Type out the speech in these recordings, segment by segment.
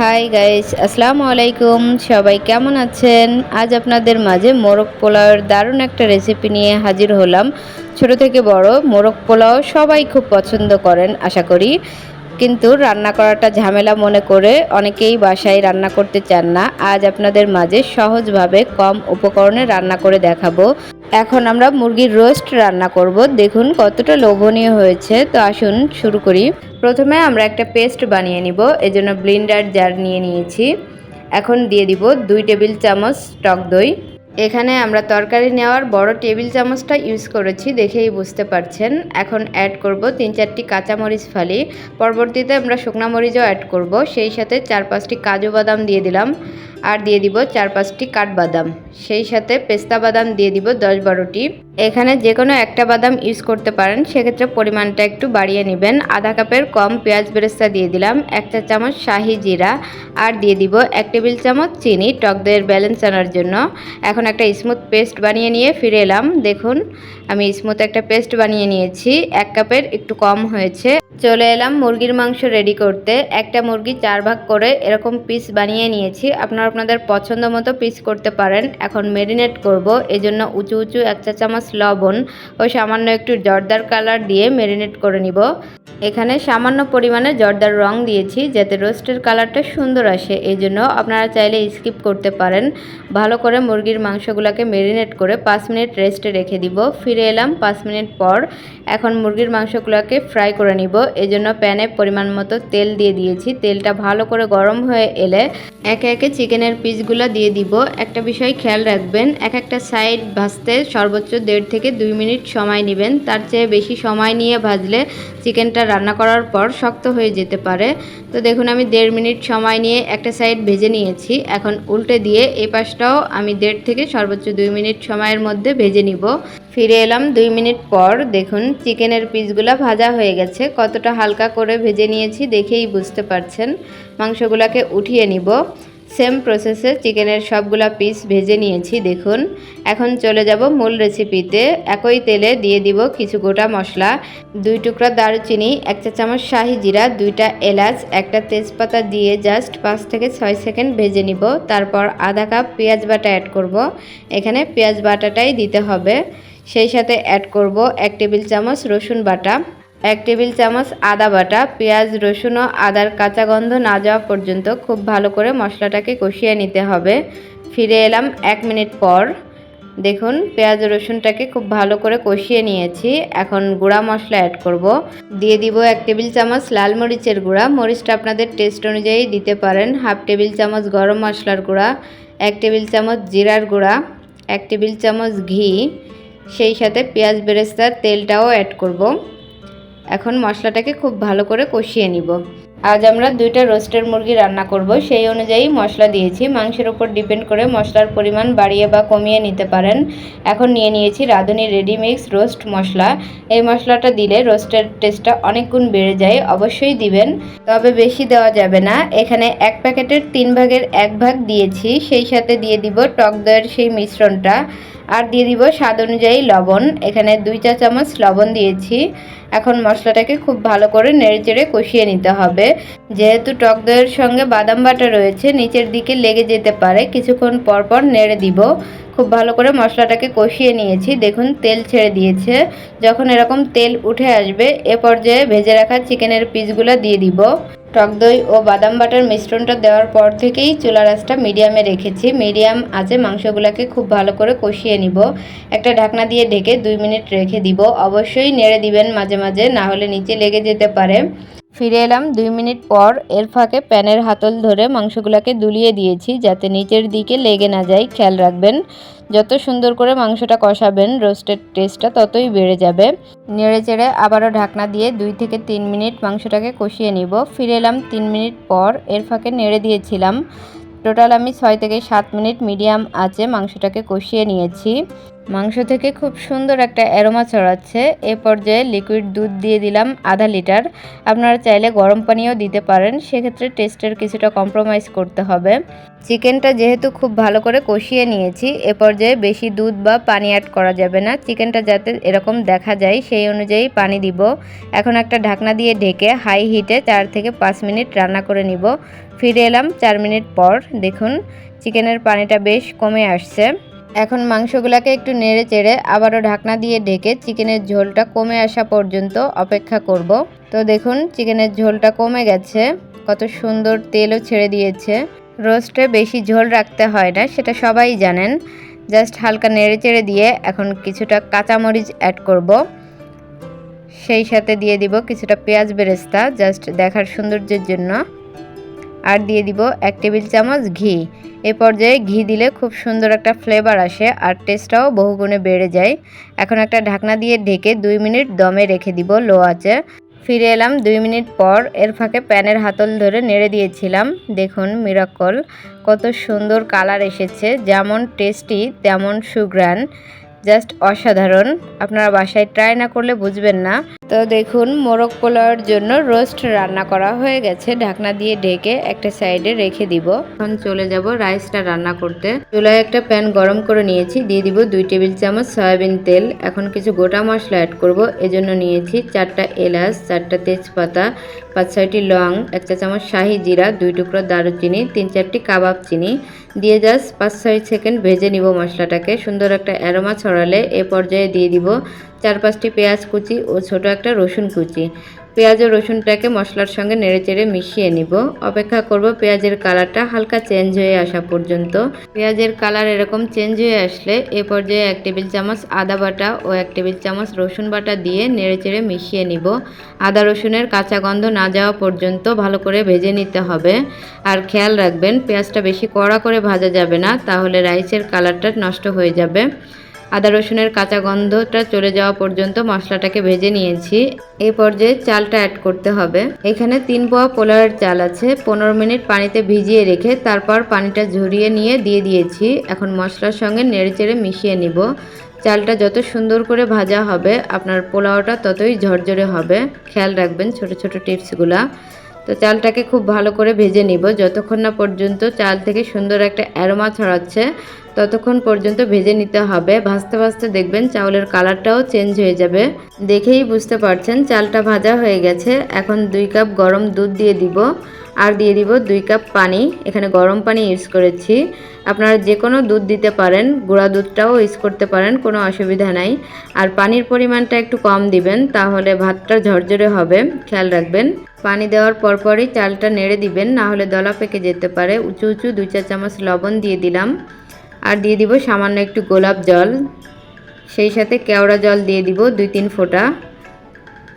Hi guys আসসালামু আলাইকুম সবাই কেমন আছেন? আজ আপনাদের মাঝে মোরগ পোলাওয়ের দারুণ একটা রেসিপি নিয়ে হাজির হলাম। ছোট থেকে বড়, মোরগ পোলাও সবাই খুব পছন্দ করেন, আশা করি। কিন্তু রান্না করাটা ঝামেলা মনে করে অনেকেই বাসায় রান্না করতে চান না। আজ আপনাদের মাঝে সহজভাবে কম উপকরণে রান্না করে দেখাবো। এখন আমরা মুরগির রোস্ট রান্না করব। দেখুন কতটা লোভনীয় হয়েছে। তো আসুন শুরু করি। প্রথমে আমরা একটা পেস্ট বানিয়ে নিব। এজন্য ব্লিন্ডার জার নিয়ে নিয়েছি। এখন দিয়ে দিব দুই টেবিল চামচ টক দই। এখানে আমরা তরকারি নেওয়ার বড় টেবিল চামচটা ইউজ করেছি, দেখেই বুঝতে পারছেন। এখন অ্যাড করব তিন চারটি কাঁচামরিচ ফালি। পরবর্তীতে আমরা শুকনা মরিচও অ্যাড করব। সেই সাথে চার পাঁচটি কাজু বাদাম দিয়ে দিলাম। আর দিয়ে দিব চার পাঁচটি কাঠবাদাম। সেই সাথে পেস্তা বাদাম দিয়ে দিব দশ বারোটি। এখানে যে কোনো একটা বাদাম ইউজ করতে পারেন, সেক্ষেত্রে পরিমাণটা একটু বাড়িয়ে নেবেন। আধা কাপের কম পেঁয়াজ বেরেস্তা দিয়ে দিলাম এক চা চামচ শাহি জিরা, আর দিয়ে দিব এক টেবিল চামচ চিনি, টক দইয়ের ব্যালেন্স আনার জন্য। এখন একটা স্মুথ পেস্ট বানিয়ে নিয়ে ফিরে এলাম। দেখুন, আমি স্মুথ একটা পেস্ট বানিয়ে নিয়েছি, এক কাপের একটু কম হয়েছে। চলে এলাম মুরগির মাংস রেডি করতে। একটা মুরগি চার ভাগ করে এরকম পিস বানিয়ে নিয়েছি। আপনারা আপনাদের পছন্দ মতো পিস করতে পারেন। এখন মেরিনেট করব। এজন্য উঁচু উঁচু এক চা চামচ লবণ ও সামান্য একটু জর্দার কালার দিয়ে মেরিনেট করে নিব। এখানে সামান্য পরিমাণে জর্দার রং দিয়েছি যাতে রোস্টের কালারটা সুন্দর আসে, এই জন্য আপনারা চাইলে স্কিপ করতে পারেন। ভালো করে মুরগির মাংসগুলোকে মেরিনেট করে পাঁচ মিনিট রেস্টে রেখে দিব। ফিরে এলাম পাঁচ মিনিট পর। এখন মুরগির মাংসগুলোকে ফ্রাই করে নিব। এই জন্য প্যানে পরিমাণ মতো তেল দিয়ে দিয়েছি। তেলটা ভালো করে গরম হয়ে এলে একে একে চিকেনের পিসগুলো দিয়ে দিব। একটা বিষয় খেয়াল রাখবেন, এক একটা সাইড ভাজতে সর্বোচ্চ দেড় থেকে দুই মিনিট সময় নেবেন। তার চেয়ে বেশি সময় নিয়ে ভাজলে চিকেনটা রান্না করার পর শক্ত হয়ে যেতে পারে। তো দেখুন, আমি দেড় মিনিট সময় নিয়ে একটা সাইড ভেজে নিয়েছি। এখন উল্টে দিয়ে এই পাশটাও আমি দেড় থেকে সর্বোচ্চ দুই মিনিট সময়ের মধ্যে ভেজে নিব। ফিরে এলাম দুই মিনিট পর। দেখুন, চিকেনের পিসগুলো ভাজা হয়ে গেছে। কতটা হালকা করে ভেজে নিয়েছি দেখেই বুঝতে পারছেন। মাংসগুলোকে উঠিয়ে নিব। সেম প্রসেসে চিকেনের সবগুলা পিস ভেজে নিয়েছি, দেখুন। এখন চলে যাব মূল রেসিপিতে একই তেলে দিয়ে দিব কিছু গোটা মশলা, দুই টুকরা দারুচিনি, এক চা চামচ শাহি জিরা, দুইটা এলাচ, একটা তেজপাতা দিয়ে জাস্ট পাঁচ থেকে ছয় সেকেন্ড ভেজে নিব। তারপর আধা কাপ পেঁয়াজ বাটা অ্যাড করব। এখানে পেঁয়াজ বাটাটাই দিতে হবে। সেই সাথে অ্যাড করব এক টেবিল চামচ রসুন বাটা। এক টেবিল চামচ আদা বাটা, পেঁয়াজ, রসুন ও আদার কাঁচা গন্ধ না যাওয়া পর্যন্ত খুব ভালো করে মশলাটাকে কষিয়ে নিতে হবে। ফিরে এলাম এক মিনিট পর। দেখুন, পেঁয়াজ, রসুনটাকে খুব ভালো করে কষিয়ে নিয়েছি। এখন গুঁড়া মশলা অ্যাড করব। দিয়ে দিব এক টেবিল চামচ লাল মরিচের গুঁড়া। মরিচটা আপনাদের টেস্ট অনুযায়ী দিতে পারেন। হাফ টেবিল চামচ গরম মশলার গুঁড়া, এক টেবিল চামচ জিরার গুঁড়া, এক টেবিল চামচ ঘি। সেই সাথে পেঁয়াজ বেরেস্তার তেলটাও অ্যাড করব। এখন মশলাটাকে খুব ভালো করে কষিয়ে নিব। আজ আমরা দুইটা রোস্টের মুরগি রান্না করব। সেই অনুযায়ী মশলা দিয়েছি। মাংসের উপর ডিপেন্ড করে মশলার পরিমাণ বাড়িয়ে বা কমিয়ে নিতে পারেন। এখন নিয়ে নিয়েছি রাঁধুনি রেডি মিক্স রোস্ট মশলা। এই মশলাটা দিলে রোস্টের টেস্টটা অনেক গুণ বেড়ে যায়। অবশ্যই দিবেন। তবে বেশি দেওয়া যাবে না। এখানে এক প্যাকেটের তিন ভাগের এক ভাগ দিয়েছি। সেই সাথে দিয়ে দিব টক দইয়ের সেই মিশ্রণটা। আর দিয়ে দিব স্বাদ অনুযায়ী লবণ। এখানে দুই চা চামচ লবণ দিয়েছি। এখন মশলাটাকে খুব ভালো করে নেড়েচেড়ে কষিয়ে নিতে হবে। যেহেতু টক দইয়ের সঙ্গে বাদাম বাটা রয়েছে, নিচের দিকে লেগে যেতে পারে। কিছুক্ষণ পর পর নেড়ে দিব। খুব ভালো করে মশলাটাকে কষিয়ে নিয়েছি। দেখুন, তেল ছেড়ে দিয়েছে। যখন এরকম তেল উঠে আসবে, এ পর্যায়ে ভেজে রাখা চিকেনের পিসগুলো দিয়ে দিব। টক দই ও বাদাম বাটার মিশ্রণটা দেওয়ার পর থেকেই চুলা রাসটা মিডিয়ামে রেখেছি। মিডিয়াম আছে মাংসগুলোকে খুব ভালো করে কষিয়ে নিব। একটা ঢাকনা দিয়ে ঢেকে দুই মিনিট রেখে দিব। অবশ্যই নেড়ে দিবেন মাঝে মাঝে, না হলে নিচে লেগে যেতে পারে। ফিরে এলাম দুই মিনিট পর এর ফাঁকে প্যানের হাতল ধরে মাংসগুলোকে দুলিয়ে দিয়েছি যাতে নিচের দিকে লেগে না যায়। খেয়াল রাখবেন, যত সুন্দর করে মাংসটা কষাবেন রোস্টের টেস্টটা ততই বেড়ে যাবে। নেড়ে চেড়ে আবারও ঢাকনা দিয়ে দুই থেকে তিন মিনিট মাংসটাকে কষিয়ে নিব। ফিরে এলাম তিন মিনিট পর এর ফাঁকে নেড়ে দিয়েছিলাম। টোটাল আমি ছয় থেকে সাত মিনিট মিডিয়াম আঁচে মাংসটাকে কষিয়ে নিয়েছি। মাংস থেকে খুব সুন্দর একটা অ্যারোমা ছড়াচ্ছে। এ পর্যায়ে লিকুইড দুধ দিয়ে দিলাম আধা লিটার। আপনারা চাইলে গরম পানিও দিতে পারেন। সেক্ষেত্রে টেস্টের কিছুটা কম্প্রোমাইজ করতে হবে। চিকেনটা যেহেতু খুব ভালো করে কষিয়ে নিয়েছি, এ পর্যায়ে বেশি দুধ বা পানি অ্যাড করা যাবে না। চিকেনটা যাতে এরকম দেখা যায়, সেই অনুযায়ী পানি দিব। এখন একটা ঢাকনা দিয়ে ঢেকে হাই হিটে চার থেকে পাঁচ মিনিট রান্না করে নিব। ফিরে এলাম চার মিনিট পর। দেখুন, চিকেনের পানিটা বেশ কমে আসছে। এখন মাংসগুলোকে একটু নেড়ে চেড়ে আবারও ঢাকনা দিয়ে ঢেকে চিকেনের ঝোলটা কমে আসা পর্যন্ত অপেক্ষা করব। তো দেখুন, চিকেনের ঝোলটা কমে গেছে। কত সুন্দর তেলও ছেড়ে দিয়েছে। রোস্টে বেশি ঝোল রাখতে হয় না, সেটা সবাই জানেন। জাস্ট হালকা নেড়ে চেড়ে দিয়ে এখন কিছুটা কাঁচামরিচ অ্যাড করব। সেই সাথে দিয়ে দিব কিছুটা পেঁয়াজ বেরেস্তা, জাস্ট দেখার সৌন্দর্যের জন্য। আর দিয়ে দিব এক টেবিল চামচ ঘি। এ পর্যায়ে ঘি দিলে খুব সুন্দর একটা ফ্লেভার আসে আর টেস্টটাও বহুগুণে বেড়ে যায়। এখন একটা ঢাকনা দিয়ে ঢেকে দুই মিনিট দমে রেখে দিব লো আছে ফিরে এলাম দুই মিনিট পর এর ফাঁকে প্যানের হাতল ধরে নেড়ে দিয়েছিলাম। দেখুন মিরাকল কত সুন্দর কালার এসেছে, যেমন টেস্টি তেমন সুগ্রান জাস্ট অসাধারণ। আপনারা বাসায় ট্রাই না করলে বুঝবেন না। তো দেখুন, মোরগ পোলাওয়ের জন্য রোস্ট রান্না করা হয়ে গেছে। ঢাকনা দিয়ে ঢেকে একটা সাইডে রেখে দিব। এখন চলে যাব রাইসটা রান্না করতে। চুলায় একটা প্যান গরম করে নিয়েছি। দিয়ে দিব দুই টেবিল চামচ সয়াবিন তেল। এখন কিছু গোটা মশলা অ্যাড করব। এজন্য নিয়েছি চারটা এলাচ, চারটা তেজপাতা, পাঁচ ছয়টি লং, এক চা চামচ শাহি জিরা, দুই টুকরো দারুচিনি, তিন চারটি কাবাব চিনি। দিয়ে জাস্ট পাঁচ ছয় সেকেন্ড ভেজে নিব মশলাটাকে। সুন্দর একটা অ্যারোমা ছড়ালে এ পর্যায়ে দিয়ে দিব চার পাঁচটি পেঁয়াজ কুচি ও ছোট একটা রসুন কুচি। পেঁয়াজ ও রসুনটাকে মশলার সঙ্গে নেড়েচেড়ে মিশিয়ে নিব। অপেক্ষা করব পেঁয়াজের কালারটা হালকা চেঞ্জ হয়ে আসা পর্যন্ত। পেঁয়াজের কালার এরকম চেঞ্জ হয়ে আসলে এ পর্যায়ে এক টেবিল চামচ আদা বাটা ও এক টেবিল চামচ রসুন বাটা দিয়ে নেড়েচেড়ে মিশিয়ে নিব। আদা রসুনের কাঁচা গন্ধ না যাওয়া পর্যন্ত ভালো করে ভেজে নিতে হবে। আর খেয়াল রাখবেন, পেঁয়াজটা বেশি কড়া করে ভাজা যাবে না, তাহলে রাইসের কালারটা নষ্ট হয়ে যাবে। আদা রসুনের কাঁচা গন্ধটা চলে যাওয়া পর্যন্ত মশলাটাকে ভেজে নিয়েছি। এই পর্যায়ে চালটা অ্যাড করতে হবে। এখানে তিন পোয়া পোলারের চাল আছে। পনেরো মিনিট পানিতে ভিজিয়ে রেখে তারপর পানিটা ঝরিয়ে নিয়ে দিয়ে দিয়েছি। এখন মশলার সঙ্গে নেড়েচেড়ে মিশিয়ে নিব। চালটা যত সুন্দর করে ভাজা হবে, আপনার পোলাওটা ততই ঝরঝরে হবে। খেয়াল রাখবেন ছোট ছোট টিপসগুলা। তো চালটাকে খুব ভালো করে ভেজে নিব। যতক্ষণ না পর্যন্ত চাল থেকে সুন্দর একটা অ্যারোমা ছড়াচ্ছে ততক্ষণ পর্যন্ত ভেজে নিতে হবে। ভাজতে ভাজতে দেখবেন চাউলের কালারটাও চেঞ্জ হয়ে যাবে। দেখেই বুঝতে পারছেন, চালটা ভাজা হয়ে গেছে। এখন দুই কাপ গরম দুধ দিয়ে দিব। আর দিয়ে দিব দুই কাপ পানি। এখানে গরম পানি ইউজ করেছি। আপনারা যে কোনো দুধ দিতে পারেন, গুঁড়া দুধটাও ইউজ করতে পারেন, কোনো অসুবিধা নাই। আর পানির পরিমাণটা একটু কম দিবেন, তাহলে ভাতটা ঝরঝরে হবে। খেয়াল রাখবেন। পানি দেওয়ার পরপরই চালটা নেড়ে দিবেন, না হলে দলা পেকে যেতে পারে। উঁচু উঁচু দুই চার চামচ লবণ দিয়ে দিলাম। আর দিয়ে দিব সামান্য একটু গোলাপ জল। সেই সাথে কেওড়া জল দিয়ে দিব দুই তিন ফোঁটা।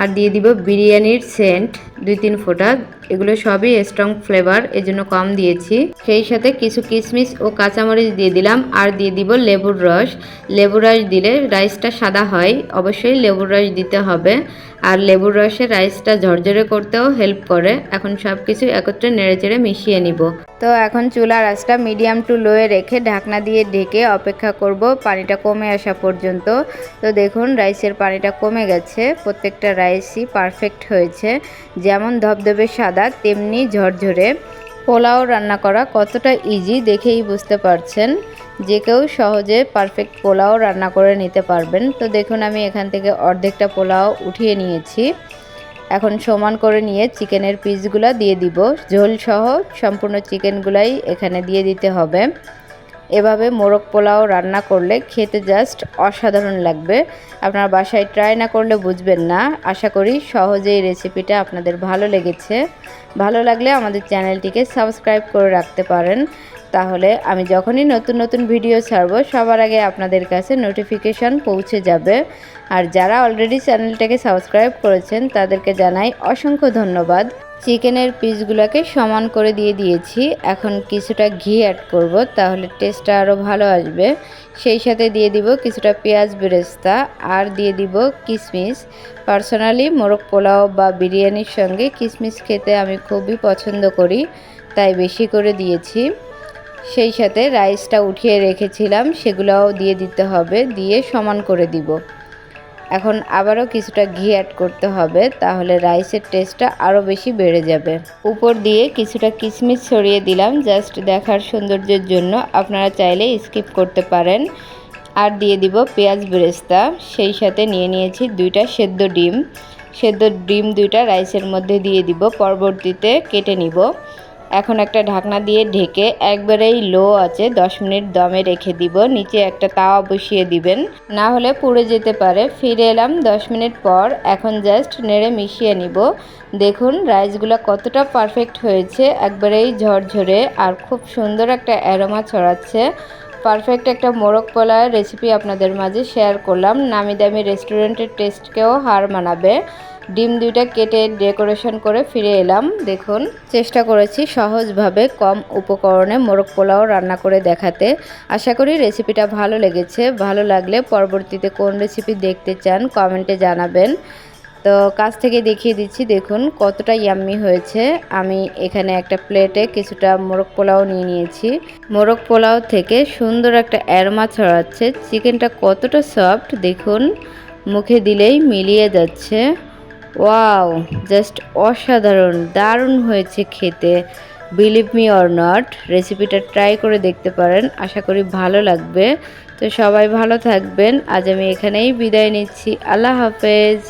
আর দিয়ে দিব বিরিয়ানির সেন্ট দুই তিন ফোঁটা। এগুলো সবই স্ট্রং ফ্লেভার এজন্য কম দিয়েছি। সেই সাথে কিছু কিশমিশ ও কাঁচামরিচ দিয়ে দিলাম। আর দিয়ে দিব লেবুর রস। লেবুর রস দিলে রাইসটা সাদা হয়। অবশ্যই লেবুর রস দিতে হবে। আর লেবুর রসে রাইসটা ঝরঝরে করতেও হেল্প করে। এখন সব কিছু একত্রে নেড়েচেড়ে মিশিয়ে নিব। তো এখন চুলা রাসটা মিডিয়াম টু লোয়ে রেখে ঢাকনা দিয়ে ঢেকে অপেক্ষা করব পানিটা কমে আসা পর্যন্ত। তো দেখুন রাইসের পানিটা কমে গেছে। প্রত্যেকটা রাইসই পারফেক্ট হয়েছে। যেমন ধবধবে সাদা, তেমনি ঝরঝরে। পোলাও রান্না করা কতটা ইজি দেখেই বুঝতে পারছেন। যে কেউ সহজে পারফেক্ট পোলাও রান্না করে নিতে পারবেন। তো দেখুন, আমি এখান থেকে অর্ধেকটা পোলাও উঠিয়ে নিয়েছি। এখন সমান করে নিয়ে চিকেনের পিসগুলো দিয়ে দিব। ঝোলসহ সম্পূর্ণ চিকেনগুলাই এখানে দিয়ে দিতে হবে। এভাবে মোরগ পোলাও রান্না করলে খেতে জাস্ট অসাধারণ লাগবে। আপনার বাসায় ট্রাই না করলে বুঝবেন না। আশা করি সহজেই রেসিপিটা আপনাদের ভালো লেগেছে। ভালো লাগলে আমাদের চ্যানেলটিকে সাবস্ক্রাইব করে রাখতে পারেন। তাহলে আমি যখনই নতুন নতুন ভিডিও ছাড়বো, সবার আগে আপনাদের কাছে নোটিফিকেশান পৌঁছে যাবে। আর যারা অলরেডি চ্যানেলটাকে সাবস্ক্রাইব করেছেন, তাদেরকে জানাই অসংখ্য ধন্যবাদ। চিকেনের পিসগুলোকে সমান করে দিয়ে দিয়েছি। এখন কিছুটা ঘি অ্যাড করব, তাহলে টেস্টটা আরও ভালো আসবে। সেই সাথে দিয়ে দিব কিছুটা পেঁয়াজ বেরেস্তা আর দিয়ে দিব কিশমিশ পার্সোনালি মোরগ পোলাও বা বিরিয়ানির সঙ্গে কিশমিশ খেতে আমি খুবই পছন্দ করি, তাই বেশি করে দিয়েছি। সেই সাথে রাইসটা উঠিয়ে রেখেছিলাম, সেগুলোও দিয়ে দিতে হবে, দিয়ে সমান করে দিব। এখন আবারও কিছুটা ঘি অ্যাড করতে হবে, তাহলে রাইসের টেস্টটা আরও বেশি বেড়ে যাবে। উপর দিয়ে কিছুটা কিশমিশ ছড়িয়ে দিলাম জাস্ট দেখার সৌন্দর্যের জন্য। আপনারা চাইলে স্কিপ করতে পারেন। আর দিয়ে দিব পেঁয়াজ বেরেস্তা, সেই সাথে নিয়ে নিয়েছি দুইটা সেদ্ধ ডিম। সেদ্ধ ডিম দুইটা রাইসের মধ্যে দিয়ে দিব, পরবর্তীতে কেটে নিব। এখন একটা ঢাকনা দিয়ে ঢেকে একবারেই লো আছে, দশ মিনিট দমে রেখে দিব, নিচে একটা তাওয়া বসিয়ে দিবেন। না হলে পুড়ে যেতে পারে। ফিরে এলাম দশ মিনিট পর, এখন জাস্ট নেড়ে মিশিয়ে নিব। দেখুন, রাইসগুলো কতটা পারফেক্ট হয়েছে। একবারেই ঝরঝরে আর খুব সুন্দর একটা অ্যারোমা ছড়াচ্ছে। পারফেক্ট একটা মোরগ পোলাওয়ের রেসিপি আপনাদের মাঝে শেয়ার করলাম। নামি দামি রেস্টুরেন্টের টেস্টকেও হার মানাবে। ডিম দুইটা কেটে ডেকোরেশন করে ফিরে এলাম। দেখুন, চেষ্টা করেছি সহজভাবে কম উপকরণে মোরগ পোলাও রান্না করে দেখাতে। আশা করি রেসিপিটা ভালো লেগেছে। ভালো লাগলে পরবর্তীতে কোন রেসিপি দেখতে চান কমেন্টে জানাবেন। তো কাছ থেকে দেখিয়ে দিচ্ছি, দেখুন কতটা ইয়াম্মি হয়েছে। আমি এখানে একটা প্লেটে কিছুটা মোরগ পোলাও নিয়ে নিয়েছি। মোরগ পোলাও থেকে সুন্দর একটা অ্যারোমা ছড়াচ্ছে। চিকেনটা কতটা সফট দেখুন, মুখে দিলেই মিলিয়ে যাচ্ছে। ওয়াও জাস্ট অসাধারণ, দারুণ হয়েছে খেতে। বিলিভ মি অর নট রেসিপিটা ট্রাই করে দেখতে পারেন, আশা করি ভালো লাগবে। তো সবাই ভালো থাকবেন, আজ আমি এখানেই বিদায় নিচ্ছি, আল্লাহ হাফেজ।